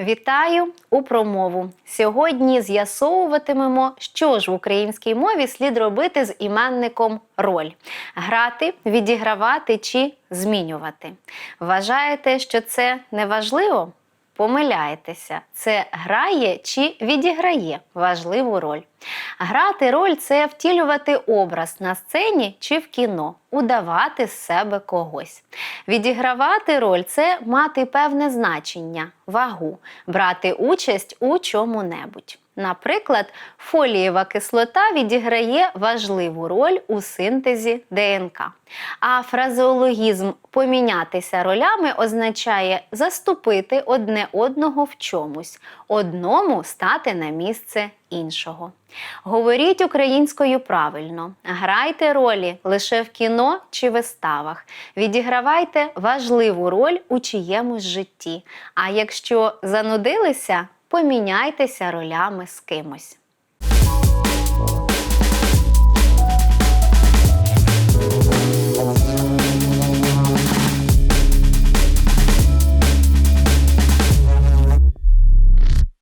Вітаю у промову. Сьогодні з'ясовуватимемо, що ж в українській мові слід робити з іменником роль: грати, відігравати чи змінювати. Вважаєте, що це неважливо? Помиляєтеся, це грає чи відіграє важливу роль. Грати роль це втілювати образ на сцені чи в кіно, удавати з себе когось. Відігравати роль це мати певне значення, вагу, брати участь у чому-небудь. Наприклад, фолієва кислота відіграє важливу роль у синтезі ДНК. А фразеологізм помінятися ролями означає заступити одне одного в чомусь, одному стати на місце іншого. Говоріть українською правильно, грайте ролі лише в кіно чи виставах, відігравайте важливу роль у чиємусь житті. А якщо занудилися, поміняйтеся ролями з кимось.